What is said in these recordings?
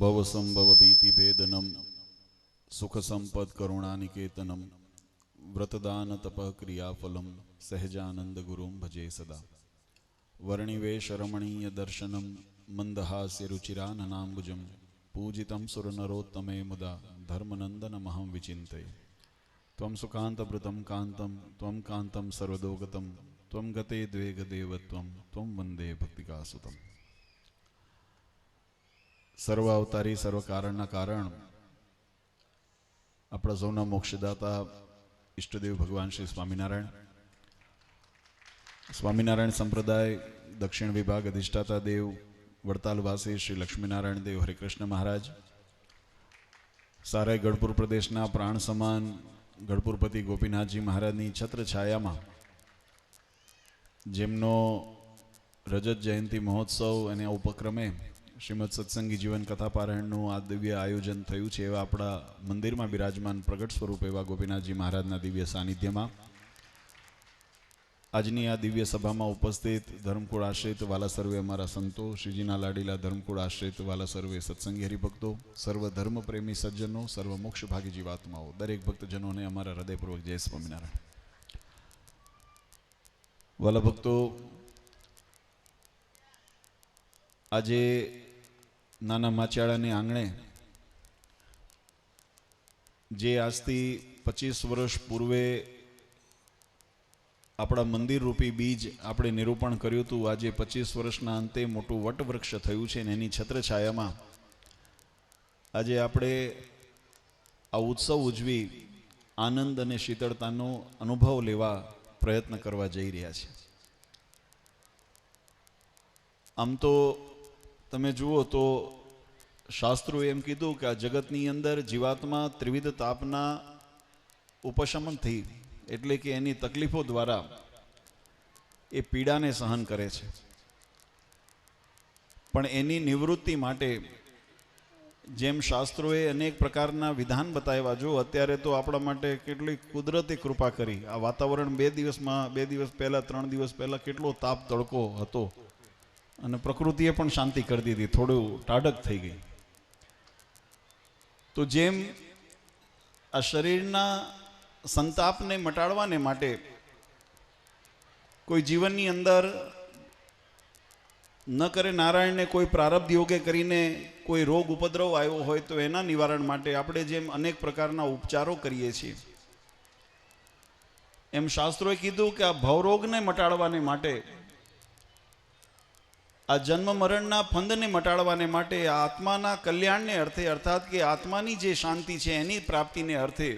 ભવસંભવ ભીતિભેદનમ સુખ સંપદ કરુણાનિકેતનમ વ્રતદાન તપ ક્રિયાફલમ સહેજાનંદ ગુરુમ ભજે સદા વર્ણિવેશ રમણીય દર્શનમ મંદહાસ્ય રુચિરાનનાંબુજમ પૂજિતમ સુરનરોત્તમે મુદા ધર્મનંદનમહં વિચિંતે ત્વં સુકાંતભૃતમ કાંતમ ત્વં કાંતમ સર્વદોગતમ ત્વં ગતે દ્વે ત્વં વંદે ભક્તિકાસુતમ સર્વ અવતારી સર્વ કારણના કારણ આપણા સૌના મોક્ષદાતા ઈષ્ટદેવ ભગવાન શ્રી સ્વામિનારાયણ. સ્વામિનારાયણ સંપ્રદાય, દક્ષિણ વિભાગ અધિષ્ઠાતા દેવ, વડતાલવાસી શ્રી લક્ષ્મીનારાયણ દેવ, હરિકૃષ્ણ મહારાજ સારાય ગઢપુર પ્રદેશના પ્રાણ સમાન ગઢપુરપતિ ગોપીનાથજી મહારાજની છત્ર છાયામાં જેમનો રજત જયંતિ મહોત્સવ અને ઉપક્રમે શ્રીમદ સત્સંગી જીવન કથા પારાયણનું આ દિવ્ય આયોજન થયું છે એવા આપણા મંદિરમાં બિરાજમાન પ્રગટ સ્વરૂપ એવા ગોપીનાથજી મહારાજના દિવ્ય સાનિધ્યમાં. આજની આ દિવ્ય સભામાં ઉપસ્થિત ધર્મકુળ આશ્રિત વાલા સર્વે અમારા સંતો, શ્રીજીના લાડીલા ધર્મકુળ આશ્રિત વાલા સર્વે સત્સંગી હરિભક્તો, સર્વ ધર્મ પ્રેમી સજ્જનો, સર્વ મોક્ષ ભાગી જીવાત્માઓ દરેક ભક્તજનોને અમારા હૃદયપૂર્વક જય સ્વામિનારાયણ. વાલા ભક્તો, આજે નાના માચિયાળાની આંગણે જે આજથી પચીસ વર્ષ પૂર્વે આપણા મંદિરરૂપી બીજ આપણે નિરૂપણ કર્યું હતું. આજે પચીસ વર્ષના અંતે મોટું વટવૃક્ષ થયું છે ને એની છત્રછાયામાં આજે આપણે આ ઉત્સવ ઉજવી આનંદ અને શીતળતાનો અનુભવ લેવા પ્રયત્ન કરવા જઈ રહ્યા છે આમ તો તમે જુઓ તો શાસ્ત્રોએ એમ કીધું કે આ જગતની અંદર જીવાત્મા ત્રિવિધ તાપના ઉપશમનથી એટલે કે એની તકલીફો દ્વારા એ પીડાને સહન કરે છે. પણ એની નિવૃત્તિ માટે જેમ શાસ્ત્રોએ અનેક પ્રકારના વિધાન બતાવ્યા, જો અત્યારે તો આપણા માટે કેટલી કુદરતી કૃપા કરી. આ વાતાવરણ બે દિવસમાં, બે દિવસ પહેલાં, ત્રણ દિવસ પહેલાં કેટલો તાપ તડકો હતો. અને પ્રકૃતિએ પણ શાંતિ કરી દીધી, થોડું ટાઢક થઈ ગઈ. તો જેમ આ શરીરના સંતાપને મટાડવાને માટે કોઈ જીવનની અંદર ન કરે નારાયણને કોઈ પ્રારબ્ધ યોગે કરીને કોઈ રોગ ઉપદ્રવ આવ્યો હોય તો એના નિવારણ માટે આપણે જેમ અનેક પ્રકારના ઉપચારો કરીએ છીએ. એમ શાસ્ત્રોએ કીધું કે આ ભવરોગને મટાડવાને માટે આ જન્મ મરણના ફંદને મટાડવાને માટે આત્માના કલ્યાણને અર્થે, અર્થાત કે આત્માની જે શાંતિ છે એની પ્રાપ્તિને અર્થે.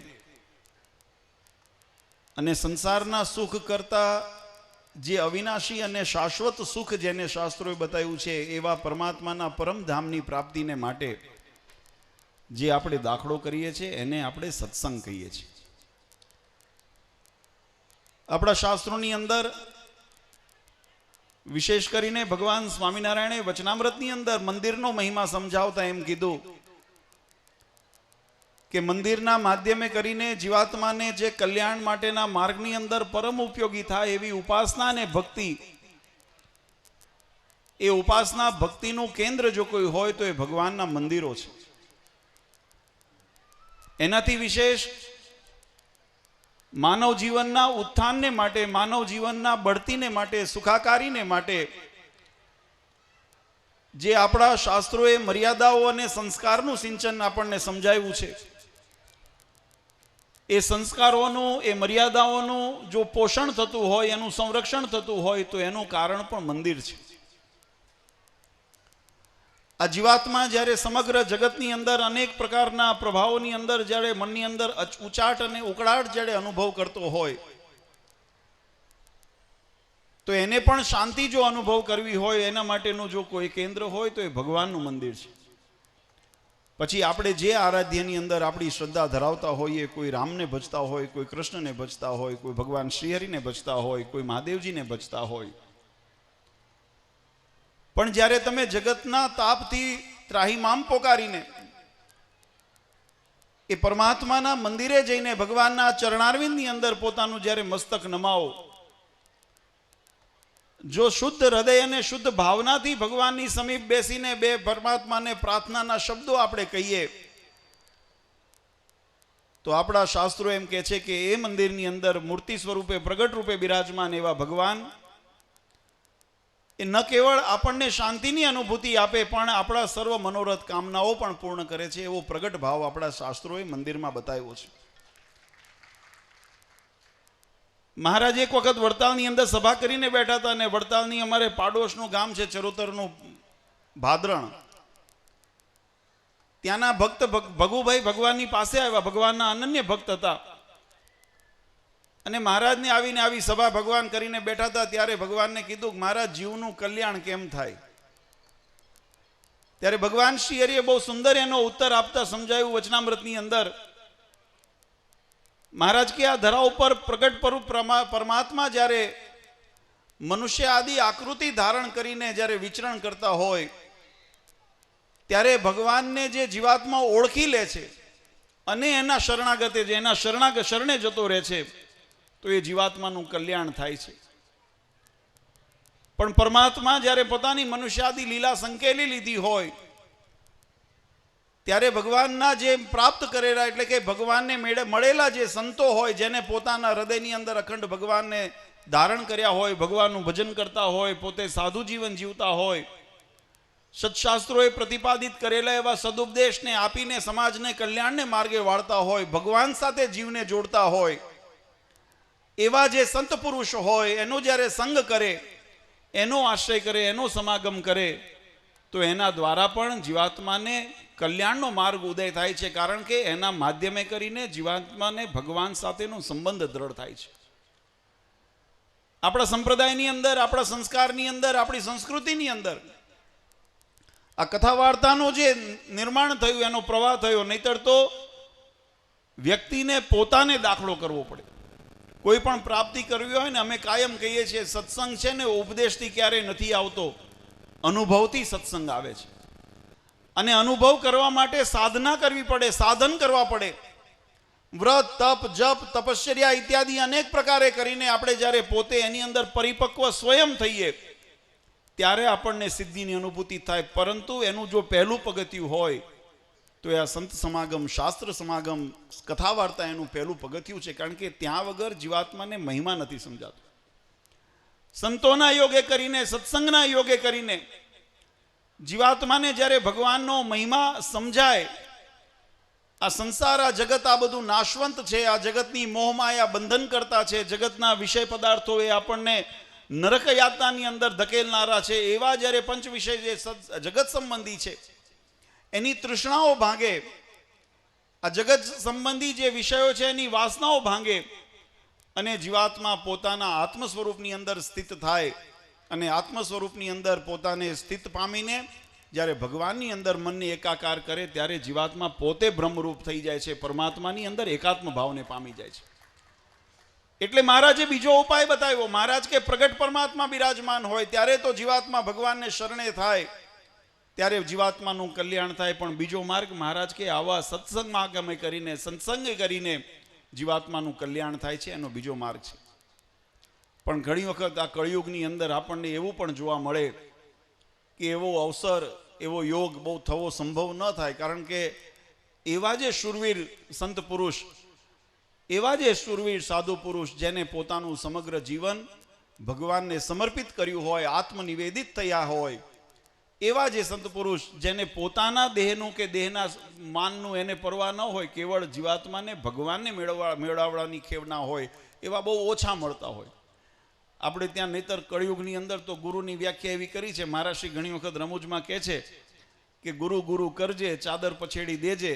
અને સંસારના સુખ કરતા જે અવિનાશી અને શાશ્વત સુખ જેને શાસ્ત્રોએ બતાવ્યું છે, એવા પરમાત્માના પરમધામની પ્રાપ્તિને માટે જે આપણે દાખલો કરીએ છીએ, એને આપણે સત્સંગ કહીએ છીએ. આપણા શાસ્ત્રોની અંદર વિશેષ કરીને ભગવાન સ્વામિનારાયણે વચનામૃતની અંદર મંદિરનો મહિમા સમજાવતા એમ કીધું કે મંદિરના માધ્યમે કરીને જીવાત્માને જે કલ્યાણ માટેના માર્ગની અંદર પરમ ઉપયોગી થાય એવી ઉપાસના અને ભક્તિ, એ ઉપાસના ભક્તિનું કેન્દ્ર જો કોઈ હોય તો એ ભગવાનના મંદિરો છે. એનાથી વિશેષ માનવ જીવનના ઉત્થાનને માટે માનવ જીવનના બઢતીને માટે, સુખાકારીને માટે જે આપણા શાસ્ત્રોએ મર્યાદાઓ અને સંસ્કારનું સિંચન આપણને સમજાવ્યું છે, એ સંસ્કારોનું, એ મર્યાદાઓનું જો પોષણ થતું હોય, એનું સંરક્ષણ થતું હોય, તો એનું કારણ પણ મંદિર છે. આ જીવાત્મા જ્યારે સમગ્ર જગતની અંદર અનેક પ્રકારના પ્રભાવોની અંદર જ્યારે મનની અંદર ઉચાટ અને ઉકળાટ જ્યારે અનુભવ કરતો હોય, તો એને પણ શાંતિ જો અનુભવ કરવી હોય, એના માટેનું જો કોઈ કેન્દ્ર હોય, તો એ ભગવાનનું મંદિર છે. પછી આપણે જે આરાધ્યની અંદર આપણી શ્રદ્ધા ધરાવતા હોઈએ, કોઈ રામને ભજતા હોય, કોઈ કૃષ્ણને ભજતા હોય, કોઈ ભગવાન શ્રીહરિને ભજતા હોય, કોઈ મહાદેવજીને ભજતા હોય પણ જ્યારે તમે જગતના તાપથી ત્રાહીમામ પોકારીને એ પરમાત્માના મંદિરે જઈને ભગવાનના ચરણારવિંદની અંદર પોતાનું જ્યારે મસ્તક નમાવો, જો શુદ્ધ હૃદય અને શુદ્ધ ભાવનાથી ભગવાનની સમીપ બેસીને બે પરમાત્માને પ્રાર્થનાના શબ્દો આપણે કહીએ, તો આપણા શાસ્ત્રો એમ કહે છે કે એ મંદિરની અંદર મૂર્તિ સ્વરૂપે પ્રગટ રૂપે બિરાજમાન એવા ભગવાન એ ન કેવળ આપણને શાંતિની અનુભૂતિ આપે, પણ આપણા સર્વ મનોરથ કામનાઓ પણ પૂર્ણ કરે છે, એવો પ્રગટ ભાવ આપણા શાસ્ત્રોએ મંદિરમાં બતાવ્યો છે. મહારાજ એક વખત વડતાલની અંદર સભા કરીને બેઠા હતા અને વડતાલની અમારે પાડોશનું ગામ છે ચરોતરનું ભાદરણ. ત્યાંના ભક્ત ભગ- ભગુભાઈ ભગવાનની પાસે આવ્યા, ભગવાનના અનન્ય ભક્ત હતા. અને મહારાજને આવીને આવી સભા ભગવાન કરીને બેઠા હતા, ત્યારે ભગવાનને કીધું મારા જીવનું કલ્યાણ કેમ થાય? ત્યારે ભગવાન શ્રી હરિએ બહુ સુંદર એનો ઉત્તર આપતા સમજાયું વચનામૃતની અંદર. મહારાજ કે આ ધરા ઉપર પ્રગટ પરમાત્મા જ્યારે મનુષ્ય આદિ આકૃતિ ધારણ કરીને જ્યારે વિચરણ કરતા હોય, ત્યારે ભગવાનને જે જીવાત્મા ઓળખી લે છે અને એના શરણાગતે જે એના શરણાગ, શરણે જતો રહે છે તો એ જીવાત્માનું કલ્યાણ થાય છે. પણ પરમાત્મા જ્યારે પોતાની મનુષ્યાદી લીલા સંકેલી લીધી હોય, ત્યારે ભગવાનના જે પ્રાપ્ત કરેલા એટલે કે ભગવાનને મેળે, મળેલા જે સંતો હોય, જેને પોતાના હૃદયની અંદર અખંડ ભગવાનને ધારણ કર્યા હોય, ભગવાનનું ભજન કરતા હોય, પોતે સાધુ જીવન જીવતા હોય, સત્શાસ્ત્રોએ પ્રતિપાદિત કરેલા એવા સદુપદેશને આપીને સમાજને કલ્યાણને માર્ગે વાળતા હોય, ભગવાન સાથે જીવને જોડતા હોય એવા જે સંત પુરુષ હોય, એનો જ્યારે સંગ કરે, એનો આશ્રય કરે, એનો સમાગમ કરે, તો એના દ્વારા પણ જીવાત્માને કલ્યાણનો માર્ગ ઉદય થાય છે. કારણ કે એના માધ્યમે કરીને જીવાત્માને ભગવાન સાથેનો સંબંધ દ્રઢ થાય છે. આપણા સંપ્રદાયની અંદર, આપણા સંસ્કારની અંદર, આપણી સંસ્કૃતિની અંદર આ કથા વાર્તાનું જે નિર્માણ થયું, એનો પ્રવાહ થયો, નહીતર તો વ્યક્તિને પોતાને દાખલો કરવો પડે. કોઈ પણ પ્રાપ્તિ કરવી હોય ને અમે કાયમ કહીએ છીએ, સત્સંગ છે ને, ઉપદેશથી ક્યારેય નથી આવતો. અનુભવથી સત્સંગ આવે છે. અને અનુભવ કરવા માટે સાધના કરવી પડે, સાધન કરવા પડે. વ્રત, તપ, જપ, તપશ્ચર્યા ઇત્યાદિ અનેક પ્રકારે કરીને આપણે જ્યારે પોતે એની અંદર પરિપક્વ સ્વયં થઈએ, ત્યારે આપણને સિદ્ધિની અનુભૂતિ થાય. પરંતુ એનું જો પહેલું પગથિયું હોય તો એ આ સંત સમાગમ, શાસ્ત્ર સમાગમ કથા વાર્તા એનું પહેલું પગથિયું છે. કારણ કે ત્યાં વગર જીવાત્માને મહિમા નથી સમજાતો. સંતોના યોગે કરીને, સત્સંગના યોગે કરીને જીવાત્માને જ્યારે ભગવાનનો મહિમા સમજાય, આ સંસાર, આ જગત, આ બધું નાશવંત છે. આ જગતની મોહમાયા બંધન કરતા છે. જગતના વિષય પદાર્થો એ આપણને નરક યાતનાની અંદર ધકેલનારા છે. એવા જ્યારે પંચ વિષય જે જગત સંબંધી છે એની તૃષ્ણાઓ ભાંગે. આ જગત સંબંધી જે વિષયો છે, એની વાસનાઓ ભાંગે અને જીવાત્મા પોતાના આત્મ સ્વરૂપની અંદર સ્થિત થાય અને આત્મ સ્વરૂપની અંદર પોતાને સ્થિત પામીને જ્યારે ભગવાનની અંદર મનને એકાકાર કરે ત્યારે જીવાત્મા પોતે બ્રહ્મરૂપ થઈ જાય છે, પરમાત્માની અંદર એકાત્મ ભાવને પામી જાય છે. એટલે મહારાજે બીજો ઉપાય બતાવ્યો, મહારાજ કે પ્રગટ પરમાત્મા બિરાજમાન હોય ત્યારે તો જીવાત્મા ભગવાનને શરણે થાય. ત્યારે જીવાત્માનું કલ્યાણ થાય, પણ બીજો માર્ગ મહારાજ કે આવા સત્સંગમાં આગમે કરીને, સત્સંગ કરીને જીવાત્માનું કલ્યાણ થાય છે, એનો બીજો માર્ગ છે. પણ ઘણી વખત આ કળિયુગની અંદર આપણને એવું પણ જોવા મળે કે એવો અવસર, એવો યોગ બહુ થવો સંભવ ન થાય, કારણ કે એવા જે શુરવીર સંત પુરુષ, એવા જે શુરવીર સાધુ પુરુષ જેને પોતાનું સમગ્ર જીવન ભગવાનને સમર્પિત કર્યું હોય, આત્મનિવેદિત થયા હોય એવા જે સંત પુરુષ જેને પોતાના દેહનું કે દેહના માનનું એને પરવા ન હોય, કેવળ જીવાત્માને ભગવાનને મેળવવા મેળવવાની ખેવના હોય, એવા બહુ ઓછા મળતા હોય. આપણે ત્યાં નહીતર કળિયુગની અંદર તો ગુરુની વ્યાખ્યા એવી કરી છે મહારાષ્ટ્રી ઘણી વખત રમૂજમાં કહે છે કે ગુરુ ગુરુ કરજે, ચાદર પછેડી દેજે,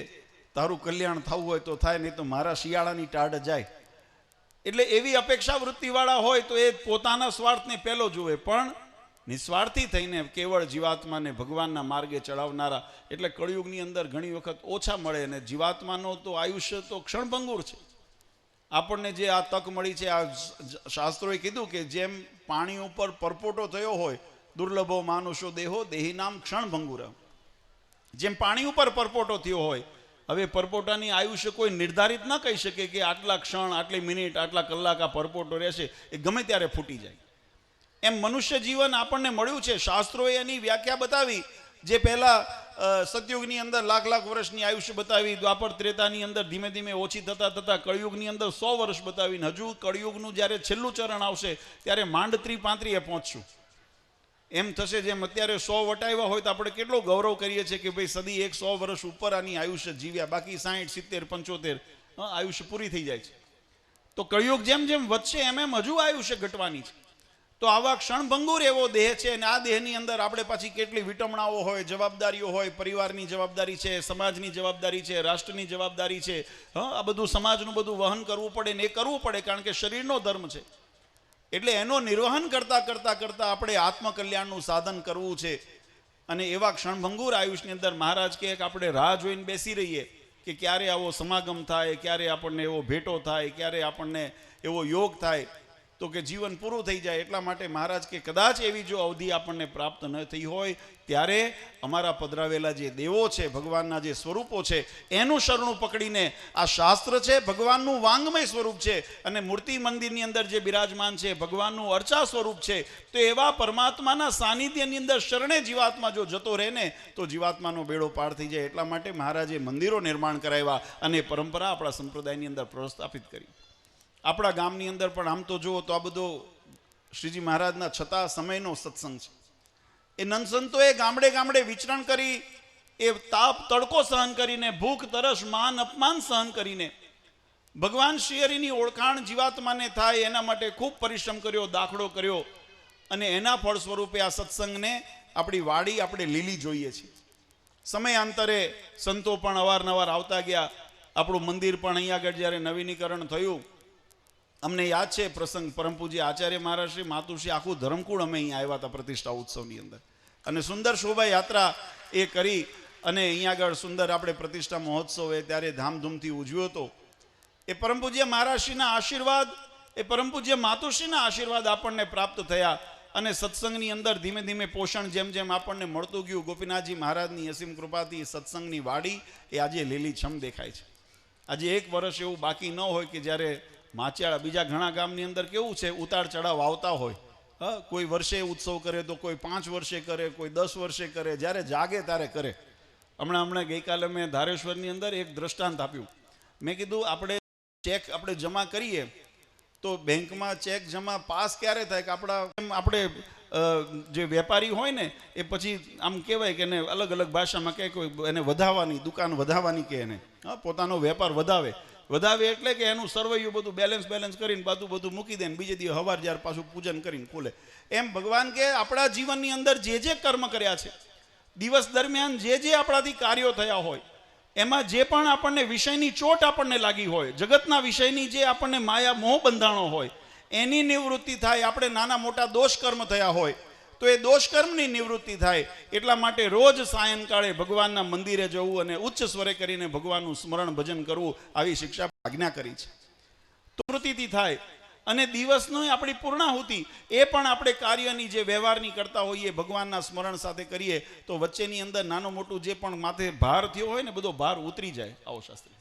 તારું કલ્યાણ થવું હોય તો થાય, નહીં તો મારા શિયાળાની ટાઢ જાય. એટલે એવી અપેક્ષા વૃત્તિવાળા હોય તો એ પોતાના સ્વાર્થને પહેલો જુએ. પણ નિસ્વાર્થી થઈને કેવળ જીવાત્માને ભગવાનના માર્ગે ચડાવનારા, એટલે કળિયુગની અંદર ઘણી વખત ઓછા મળે અને જીવાત્માનો તો આયુષ્ય તો ક્ષણભંગુર છે. આપણને જે આ તક મળી છે, આ શાસ્ત્રોએ કીધું કે જેમ પાણી ઉપર પરપોટો થયો હોય, દુર્લભો માનુષો દેહો, દેહી નામ ક્ષણભંગુર જેમ પાણી ઉપર પરપોટો થયો હોય, હવે પરપોટાની આયુષ્ય કોઈ નિર્ધારિત ન કહી શકે કે આટલા ક્ષણ, આટલી મિનિટ, આટલા કલાક આ પરપોટો રહેશે, એ ગમે ત્યારે ફૂટી જાય. એમ મનુષ્ય જીવન આપણને મળ્યું છે. શાસ્ત્રોએ એની વ્યાખ્યા બતાવી, જે પહેલા સતયુગની અંદર લાખ લાખ વર્ષની આયુષ્ય બતાવી, દ્વાપર ત્રેતાની અંદર ધીમે ધીમે ઓછી થતા થતા કળિયુગની અંદર સો વર્ષ બતાવીને હજુ કળિયુગનું જ્યારે છેલ્લું ચરણ આવશે, ત્યારે માંડ ત્રી પાંત્રીએ પહોંચશું એમ થશે જેમ અત્યારે સો વટાવ્યા હોય તો આપણે કેટલો ગૌરવ કરીએ છીએ કે ભાઈ સદી એક સો વર્ષ ઉપર આની આયુષ્ય જીવ્યા, બાકી સાહીઠ, સિત્તેર, પંચોતેર આયુષ્ય પૂરી થઈ જાય છે. તો કળિયુગ જેમ જેમ વધશે, એમ એમ હજુ આયુષ્ય ઘટવાની છે. તો આવા ક્ષણભંગુર એવો દેહ છે અને આ દેહની અંદર આપણે પાછી કેટલી વિટમણાઓ હોય, જવાબદારીઓ હોય, પરિવારની જવાબદારી છે, સમાજની જવાબદારી છે, રાષ્ટ્રની જવાબદારી છે, હં, આ બધું સમાજનું બધું વહન કરવું પડે ને એ કરવું પડે કારણ કે શરીરનો ધર્મ છે. એટલે એનો નિર્વહન કરતાં કરતાં કરતાં આપણે આત્મકલ્યાણનું સાધન કરવું છે. અને એવા ક્ષણભંગુર આયુષની અંદર મહારાજ કહે કે આપણે રાહ જોઈને બેસી રહીએ કે ક્યારે આવો સમાગમ થાય, ક્યારે આપણને એવો ભેટો થાય, ક્યારે આપણને એવો યોગ થાય. તો કે જીવન પૂરું થઈ જાય એટલા માટે મહારાજ કે કદાચ એવી જો અવધિ આપણને પ્રાપ્ત ન થઈ હોય, ત્યારે અમારા પધરાવેલા જે દેવો છે, ભગવાનના જે સ્વરૂપો છે, એનું શરણું પકડીને આ શાસ્ત્ર છે, ભગવાનનું વાંગમય સ્વરૂપ છે અને મૂર્તિ મંદિરની અંદર જે બિરાજમાન છે, ભગવાનનું અર્ચા સ્વરૂપ છે, તો એવા પરમાત્માના સાનિધ્યની અંદર શરણે જીવાત્મા જો જતો રહે ને, તો જીવાત્માનો બેડો પાર થઈ જાય. એટલા માટે મહારાજે મંદિરો નિર્માણ કરાવ્યા અને પરંપરા આપણા સંપ્રદાયની અંદર પ્રસ્થાપિત કરી. આપણા ગામની અંદર પણ આમ તો જુઓ તો આ બધો શ્રીજી મહારાજના છતાં સમયનો સત્સંગ છે. એ નંદસંતોએ ગામડે ગામડે વિચરણ કરી, એ તાપ, તડકો સહન કરીને, ભૂખ, તરસ, માન, અપમાન સહન કરીને ભગવાન શિયરીની ઓળખાણ જીવાત્માને થાય એના માટે ખૂબ પરિશ્રમ કર્યો, દાખલો કર્યો અને એના ફળ સ્વરૂપે આ સત્સંગને આપણી વાડી આપણે લીલી જોઈએ છીએ. સમયાંતરે સંતો પણ અવારનવાર આવતા ગયા. આપણું મંદિર પણ અહીંયા આગળ જ્યારે નવીનીકરણ થયું અમને યાદ છે પ્રસંગ પરમ પૂજ્ય આચાર્ય મહારાજ શ્રી માતુશ્રી આખું ધરમકુળ અમે અહીંયા આવ્યા હતા પ્રતિષ્ઠા ઉત્સવની અંદર. અને સુંદર શોભાયાત્રા એ કરી અને અહીંયા આગળ સુંદર આપણે પ્રતિષ્ઠા મહોત્સવ એ ત્યારે ધામધૂમથી ઉજવ્યો હતો. એ પરમ પૂજ્ય મહારાજશ્રીના આશીર્વાદ, એ પરમ પૂજ્ય માતુશ્રીના આશીર્વાદ આપણને પ્રાપ્ત થયા અને સત્સંગની અંદર ધીમે ધીમે પોષણ જેમ જેમ આપણને મળતું ગયું, ગોપીનાથજી મહારાજની અસીમ કૃપાથી સત્સંગની વાડી એ આજે લીલીછમ દેખાય છે. આજે એક વર્ષ એવું બાકી ન હોય કે જ્યારે માચિયાળા બીજા ઘણા ગામની અંદર કેવું છે, ઉતાર ચડાવ આવતા હોય. હા, કોઈ વર્ષે ઉત્સવ કરે તો કોઈ પાંચ વર્ષે કરે, કોઈ દસ વર્ષે કરે, જ્યારે જાગે ત્યારે કરે. હમણાં હમણાં ગઈકાલે મેં ધારેશ્વરની અંદર એક દ્રષ્ટાંત આપ્યું. મેં કીધું, આપણે ચેક આપણે જમા કરીએ, તો બેંકમાં ચેક જમા પાસ ક્યારે થાય? કે આપણા, એમ આપણે જે વેપારી હોય ને, એ પછી આમ કહેવાય કે એને અલગ અલગ ભાષામાં કહે, કોઈ એને વધાવવાની, દુકાન વધાવવાની કહે એને. હા, પોતાનો વેપાર વધાવે. વધાવે એટલે કે એનું સર્વૈયું બધું બેલેન્સ બેલેન્સ કરીને બધું બધું મૂકી દે ને બીજે દિવસ હવાર જ્યારે પાછું પૂજન કરીને ખોલે. એમ ભગવાન કે આપણા જીવનની અંદર જે જે કર્મ કર્યા છે, દિવસ દરમિયાન જે જે આપણાથી કાર્યો થયા હોય, એમાં જે પણ આપણને વિષયની ચોટ આપણને લાગી હોય, જગતના વિષયની જે આપણને માયા, મોહ બંધાણો હોય, એની નિવૃત્તિ થાય, આપણે નાના મોટા દોષ કર્મ થયા હોય તો એ દોષકર્મની નિવૃત્તિ થાય. એટલા માટે રોજ સાયંકાળે ભગવાનના મંદિરે જવું અને ઉચ્ચ સ્વરે કરીને ભગવાનનું સ્મરણ ભજન કરવું આવી શિક્ષા આજ્ઞા કરી છે. તો વૃત્તિથી થાય. અને દિવસનો આપણી પૂર્ણાહુતિ. એ પણ આપણે કાર્યની જે વ્યવહારની કરતા હોઈએ, ભગવાનના સ્મરણ સાથે કરીએ, તો વચ્ચેની અંદર નાનું મોટું જે પણ માથે ભાર થયો હોય ને, બધો ભાર ઉતરી જાય. આવો શાસ્ત્રી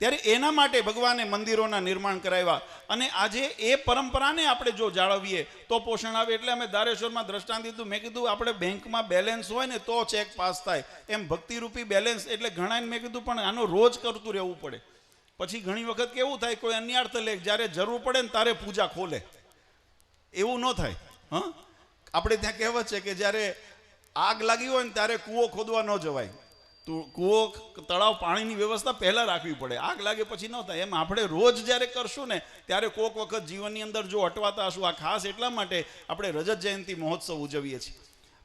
ત્યારે એના માટે ભગવાને મંદિરોના નિર્માણ કરાવ્યા. અને આજે એ પરંપરાને આપણે જો જાળવીએ, તો પોષણ આવે એટલે અમે ધારેશ્વરમાં દ્રષ્ટાંત દીધું. મેં કીધું, આપણે બેંકમાં બેલેન્સ હોય ને, તો ચેક પાસ થાય. એમ ભક્તિરૂપી બેલેન્સ એટલે ઘણાને મેં કીધું, પણ આનો રોજ કરતું રહેવું પડે. પછી ઘણી વખત કેવું થાય, કોઈ અન્યાર્થ લે, જ્યારે જરૂર પડે ને, તારે પૂજા ખોલે. એવું ન થાય, હં? આપણે ત્યાં કહેવત છે કે જ્યારે આગ લાગી હોય ને, ત્યારે કૂવો ખોદવા ન જવાય. કૂવો તળાવ પાણીની વ્યવસ્થા પહેલાં રાખવી પડે. આગ લાગે પછી ન થાય. એમ આપણે રોજ જ્યારે કરશું ને, ત્યારે કોક વખત જીવનની અંદર જો અટવાતા હશું, આ ખાસ એટલા માટે આપણે રજત જયંતિ મહોત્સવ ઉજવીએ છીએ.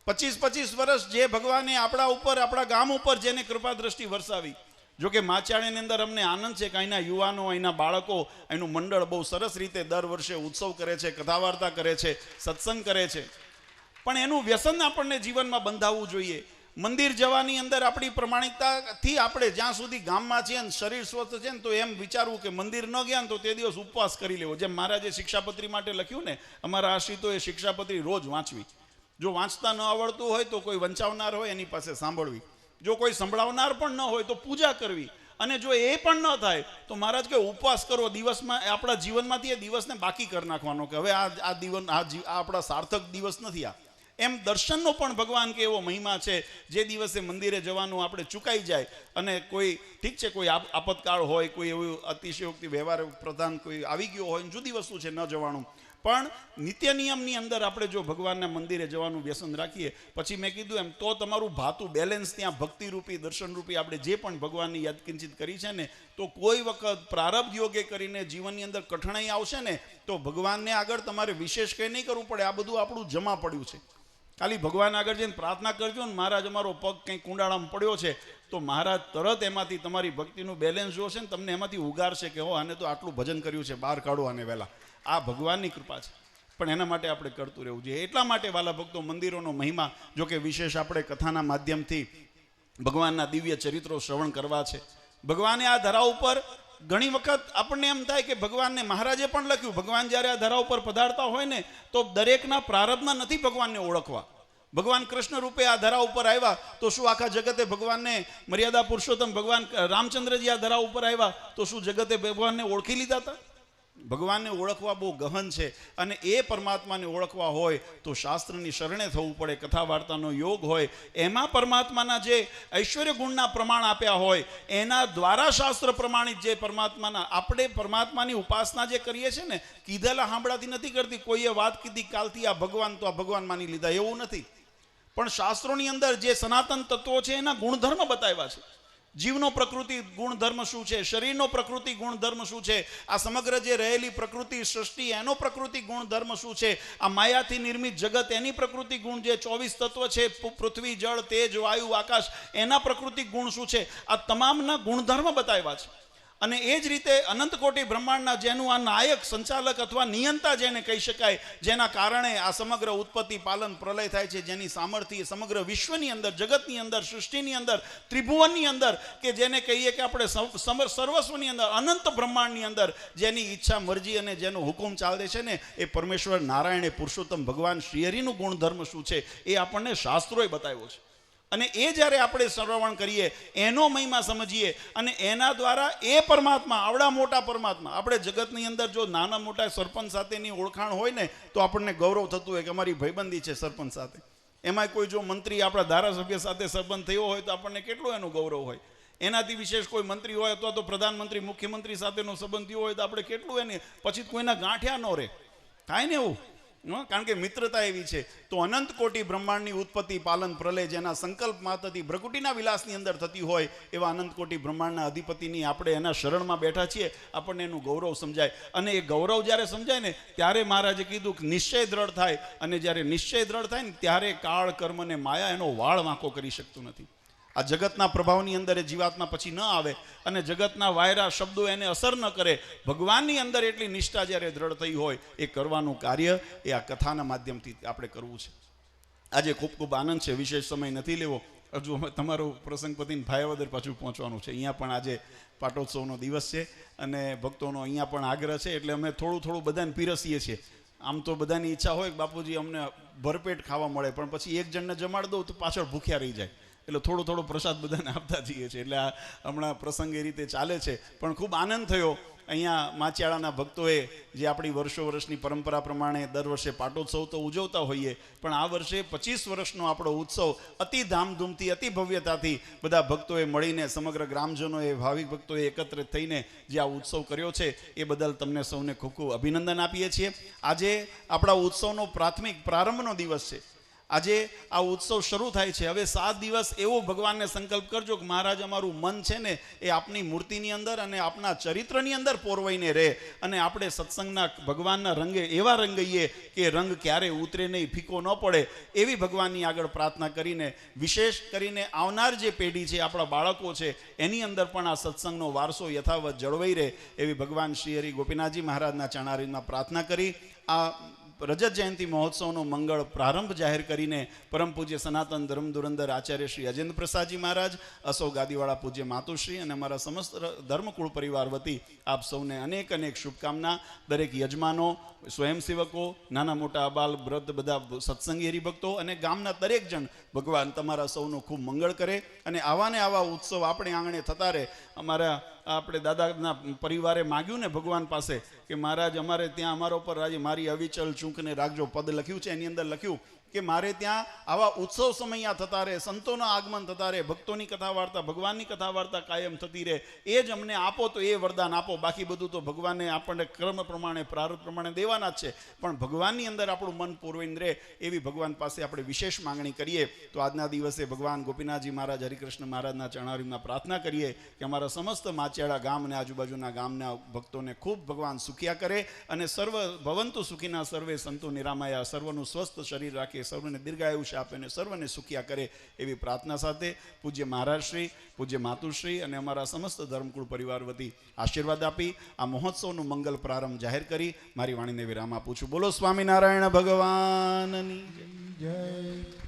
પચીસ પચીસ વર્ષ જે ભગવાને આપણા ઉપર, આપણા ગામ ઉપર જેને કૃપા દ્રષ્ટિ વરસાવી, જો કે માચાણીની અંદર અમને આનંદ છે કે અહીંના યુવાનો, અહીંના બાળકો એનું મંડળ બહુ સરસ રીતે દર વર્ષે ઉત્સવ કરે છે કથા વાર્તા કરે છે, સત્સંગ કરે છે. પણ એનું વ્યસન આપણને જીવનમાં બંધાવવું જોઈએ. મંદિર જવાની અંદર આપણી પ્રમાણિકતાથી આપણે જ્યાં સુધી ગામમાં છીએ ને શરીર સ્વસ્થ છે ને તો એમ વિચારવું કે મંદિર ન ગયા ને તો તે દિવસ ઉપવાસ કરી લેવો. જેમ મહારાજે શિક્ષાપત્રી માટે લખ્યું ને, અમારા આશ્રિતોએ શિક્ષાપત્રી રોજ વાંચવી. જો વાંચતા ન આવડતું હોય તો કોઈ વંચાવનાર હોય એની પાસે સાંભળવી. જો કોઈ સંભળાવનાર પણ ન હોય તો પૂજા કરવી. અને જો એ પણ ન થાય તો મહારાજ કે ઉપવાસ કરો, દિવસમાં આપણા જીવનમાંથી એ દિવસને બાકી કરી નાખવાનો કે હવે આ આ દિવસ આ આપણા સાર્થક દિવસ નથી આ. એમ દર્શનનો પણ ભગવાન કે એવો મહિમા છે, જે દિવસે મંદિરે જવાનું આપણે ચૂકાઈ જાય અને કોઈ, ઠીક છે, કોઈ આપ- આપતકાળ હોય, કોઈ એવું અતિશયોક્તિ વ્યવહાર પ્રધાન કોઈ આવી ગયો હોય, જુદી વસ્તુ છે, ન જવાનું. પણ નિત્ય નિયમની અંદર આપણે જો ભગવાનના મંદિરે જવાનું વ્યસન રાખીએ, પછી મેં કીધું એમ, તો તમારું ભાતું બેલેન્સ ત્યાં ભક્તિરૂપી, દર્શનરૂપી આપણે જે પણ ભગવાનની યાદ કિંચિત કરી છે ને, તો કોઈ વખત પ્રારબ્ધ યોગે કરીને જીવનની અંદર કઠણાઈ આવશે ને, તો ભગવાનને આગળ તમારે વિશેષ કંઈ નહીં કરવું પડે, આ બધું આપણું જમા પડ્યું છે. ખાલી ભગવાન આગળ જઈને પ્રાર્થના કરજો ને મહારાજ અમારો પગ કંઈ કુંડાળામાં પડ્યો છે, તો મહારાજ તરત એમાંથી તમારી ભક્તિનું બેલેન્સ જોશે ને તમને એમાંથી ઉગારશે કે હો, આને તો આટલું ભજન કર્યું છે, બહાર કાઢો આને વહેલા. આ ભગવાનની કૃપા છે. પણ એના માટે આપણે કરતું રહેવું જોઈએ. એટલા માટે વાલા ભક્તો મંદિરોનો મહિમા, જો કે વિશેષ આપણે કથાના માધ્યમથી ભગવાનના દિવ્ય ચરિત્રો શ્રવણ કરવા છે. ભગવાને આ ધરા ઉપર ઘણી વખત આપણને એમ થાય કે ભગવાનને મહારાજે પણ લખ્યું, ભગવાન જ્યારે આ ધરા ઉપર પધારતા હોય ને, તો દરેકના પ્રારબ્ધમાં નથી ભગવાનને ઓળખવા. ભગવાન કૃષ્ણ રૂપે આ ધરા ઉપર આવ્યા, તો શું આખા જગતે ભગવાનને મર્યાદા પુરુષોત્તમ ભગવાન રામચંદ્રજી આ ધરા ઉપર આવ્યા, તો શું જગતે ભગવાનને ઓળખી લીધા હતા? ભગવાનને ઓળખવા બહુ ગહન છે અને એ પરમાત્માને ઓળખવા હોય તો શાસ્ત્રની શરણે થવું પડે કથા વાર્તાનો યોગ હોય. એમાં પરમાત્માના જે ઐશ્વર્ય ગુણના પ્રમાણ આપ્યા હોય, એના દ્વારા શાસ્ત્ર પ્રમાણિત જે પરમાત્માના, આપણે પરમાત્માની ઉપાસના જે કરીએ છીએ ને, કીધેલા સાંભળાથી નથી કરતી. કોઈએ વાત કીધી, કાલથી આ ભગવાન તો આ ભગવાન માની લીધા. એવું નથી. પણ શાસ્ત્રોની અંદર જે સનાતન તત્વો છે એના ગુણધર્મ બતાવ્યા છે. જીવનો પ્રકૃતિ ગુણધર્મ શું છે? શરીરનો પ્રકૃતિ ગુણધર્મ શું છે? આ સમગ્ર જે રહેલી પ્રકૃતિ, સૃષ્ટિ, એનો પ્રકૃતિ ગુણધર્મ શું છે? આ માયાથી નિર્મિત જગત, એની પ્રકૃતિ ગુણ જે ચોવીસ તત્વ છે પૃથ્વી, જળ, તેજ, વાયુ, આકાશ, એના પ્રકૃતિ ગુણ શું છે? આ તમામના ગુણધર્મ બતાવ્યા છે. અને એ જ રીતે અનંત કોટી બ્રહ્માંડના જેનું આ નાયક, સંચાલક અથવા નિયંતા જેને કહી શકાય, જેના કારણે આ સમગ્ર ઉત્પત્તિ, પાલન, પ્રલય થાય છે, જેની સામર્થ્ય સમગ્ર વિશ્વની અંદર, જગતની અંદર, સૃષ્ટિની અંદર, ત્રિભુવનની અંદર, કે જેને કહીએ કે આપણે સર્વસ્વની અંદર, અનંત બ્રહ્માંડની અંદર, જેની ઈચ્છા, મરજી અને જેનો હુકુમ ચાલે છે ને, એ પરમેશ્વર નારાયણે પુરુષોત્તમ ભગવાન શ્રીહરિનું ગુણધર્મ શું છે, એ આપણને શાસ્ત્રોએ બતાવ્યો છે. અને એ જ્યારે આપણે શ્રવણ કરીએ, એનો મહિમા સમજીએ અને એના દ્વારા એ પરમાત્મા, આવડા મોટા પરમાત્મા, આપણે જગતની અંદર જો નાના મોટા સરપંચ સાથેની ઓળખાણ હોય ને, તો આપણને ગૌરવ થતું હોય કે અમારી ભાઈબંધી છે સરપંચ સાથે. એમાં કોઈ જો મંત્રી આપણા ધારાસભ્ય સાથે સંબંધ થયો હોય તો આપણને કેટલું એનું ગૌરવ હોય? એનાથી વિશેષ કોઈ મંત્રી હોય અથવા તો પ્રધાનમંત્રી, મુખ્યમંત્રી સાથેનો સંબંધ થયો હોય તો આપણે કેટલું એને, પછી કોઈના ગાંઠિયા ન રહે. થાય ને એવું? કારણ કે મિત્રતા એવી છે. તો અનંત કોટી બ્રહ્માંડની ઉત્પત્તિ, પાલન, પ્રલય જેના સંકલ્પ માતથી ભ્રકુટીના વિલાસની અંદર થતી હોય, એવા અનંત કોટી બ્રહ્માંડના અધિપતિની આપણે એના શરણમાં બેઠા છીએ. આપણને એનું ગૌરવ સમજાય. અને એ ગૌરવ જ્યારે સમજાય ને, ત્યારે મહારાજે કીધું કે નિશ્ચય દ્રઢ થાય. અને જ્યારે નિશ્ચય દ્રઢ થાય ને, ત્યારે કાળ કર્મ અને માયા એનો વાળ વાંકો કરી શકતું નથી. આ જગતના પ્રભાવની અંદર એ જીવાત્મા પછી ન આવે અને જગતના વાયરા શબ્દો એને અસર ન કરે. ભગવાનની અંદર એટલી નિષ્ઠા જ્યારે દ્રઢ થઈ હોય, એ કરવાનું કાર્ય એ આ કથાના માધ્યમથી આપણે કરવું છે. આજે ખૂબ ખૂબ આનંદ છે, વિશેષ સમય નથી લેવો. હજુ અમે તમારો પ્રસંગ પતિને ભાયાવદર પાછું પહોંચવાનું છે. અહીંયા પણ આજે પાટોત્સવનો દિવસ છે અને ભક્તોનો અહીંયા પણ આગ્રહ છે, એટલે અમે થોડું થોડું બધાને પીરસીએ છીએ. આમ તો બધાની ઈચ્છા હોય કે બાપુજી અમને ભરપેટ ખાવા મળે, પણ પછી એક જણને જમાડ દઉં તો પાછળ ભૂખ્યા રહી જાય. એટલે થોડો થોડો પ્રસાદ બધાને આપતા જઈએ છીએ. એટલે આ હમણાં પ્રસંગ એ રીતે ચાલે છે. પણ ખૂબ આનંદ થયો. અહીંયા માચિયાળાના ભક્તોએ જે આપણી વર્ષો વર્ષની પરંપરા પ્રમાણે દર વર્ષે પાટોત્સવ તો ઉજવતા હોઈએ, પણ આ વર્ષે પચીસ વર્ષનો આપણો ઉત્સવ અતિ ધામધૂમથી, અતિ ભવ્યતાથી બધા ભક્તોએ મળીને સમગ્ર ગ્રામજનોએ, ભાવિક ભક્તોએ એકત્રિત થઈને જે આ ઉત્સવ કર્યો છે, એ બદલ તમને સૌને ખૂબ ખૂબ અભિનંદન આપીએ છીએ. આજે આપણા ઉત્સવનો પ્રાથમિક પ્રારંભનો દિવસ છે. આજે આ ઉત્સવ શરૂ થાય છે. હવે સાત દિવસ એવો ભગવાનને સંકલ્પ કરજો કે મહારાજ, અમારું મન છે ને એ આપની મૂર્તિની અંદર અને આપના ચરિત્રની અંદર પોરવાઈને રહે અને આપણે સત્સંગના ભગવાનના રંગે એવા રંગઈએ કે રંગ ક્યારે ઉતરે નહીં, ફીકો ન પડે એવી ભગવાનની આગળ પ્રાર્થના કરીને, વિશેષ કરીને આવનાર જે પેઢી છે, આપણા બાળકો છે, એની અંદર પણ આ સત્સંગનો વારસો યથાવત જળવાઈ રહે એવી ભગવાન શ્રી હરિ ગોપીનાથજી મહારાજના ચણારીમાં પ્રાર્થના કરી. આ રજત જયંતિ મહોત્સવનો મંગળ પ્રારંભ જાહેર કરીને પરમ પૂજ્ય સનાતન ધર્મ ધુરંધર આચાર્ય શ્રી અજેન્દ્ર પ્રસાદજી મહારાજ, અશોક ગાદીવાળા પૂજ્ય માતુશ્રી અને અમારા સમસ્ત ધર્મકુળ પરિવાર વતી આપ સૌને અનેક અનેક શુભકામના. દરેક યજમાનો, સ્વયંસેવકો, નાના મોટા અબાલ વૃદ્ધ બધા સત્સંગી હરિભક્તો અને ગામના દરેક જણ ભગવાન તમારા સૌનું ખૂબ મંગળ કરે અને આવા ને આવા ઉત્સવ આપણે આંગણે થતા રહે. અમારા આપણે દાદાના પરિવારે માગ્યું ને ભગવાન પાસે કે મહારાજ, અમારે ત્યાં અમારા ઉપર રાજે મારી અવિચલ ચૂંકને રાખજો પદ લખ્યું છે, એની અંદર લખ્યું કે મારે ત્યાં આવા ઉત્સવ સમયા થતા રહે, સંતોના આગમન થતા રહે, ભક્તોની કથા વાર્તા, ભગવાનની કથા વાર્તા કાયમ થતી રહે, એ જ અમને આપો તો એ વરદાન આપો. બાકી બધું તો ભગવાને આપણને કર્મ પ્રમાણે પ્રારૂપ પ્રમાણે દેવાના જ છે. પણ ભગવાનની અંદર આપણું મન પૂર્વૈન રહે, એવી ભગવાન પાસે આપણે વિશેષ માંગણી કરીએ, તો આજના દિવસે ભગવાન ગોપીનાથજી મહારાજ, હરિકૃષ્ણ મહારાજના ચરણારીમાં પ્રાર્થના કરીએ કે અમારા સમસ્ત માચિયાળા ગામ અને આજુબાજુના ગામના ભક્તોને ખૂબ ભગવાન સુખિયા કરે અને સર્વ ભવંતુ સુખીના સર્વે સંતો નિરામયા, સર્વનું સ્વસ્થ શરીર રાખે સર્વને દીર્ઘાયુષ્ય આપે અને સર્વને સુખિયા કરે એવી પ્રાર્થના સાથે પૂજ્ય મહારાજશ્રી, પૂજ્ય માતુશ્રી અને અમારા સમસ્ત ધર્મકુળ પરિવાર વતી આશીર્વાદ આપી આ મહોત્સવનું મંગલ પ્રારંભ જાહેર કરી મારી વાણીને વિરામ આપું છું બોલો સ્વામિનારાયણ ભગવાનની જય.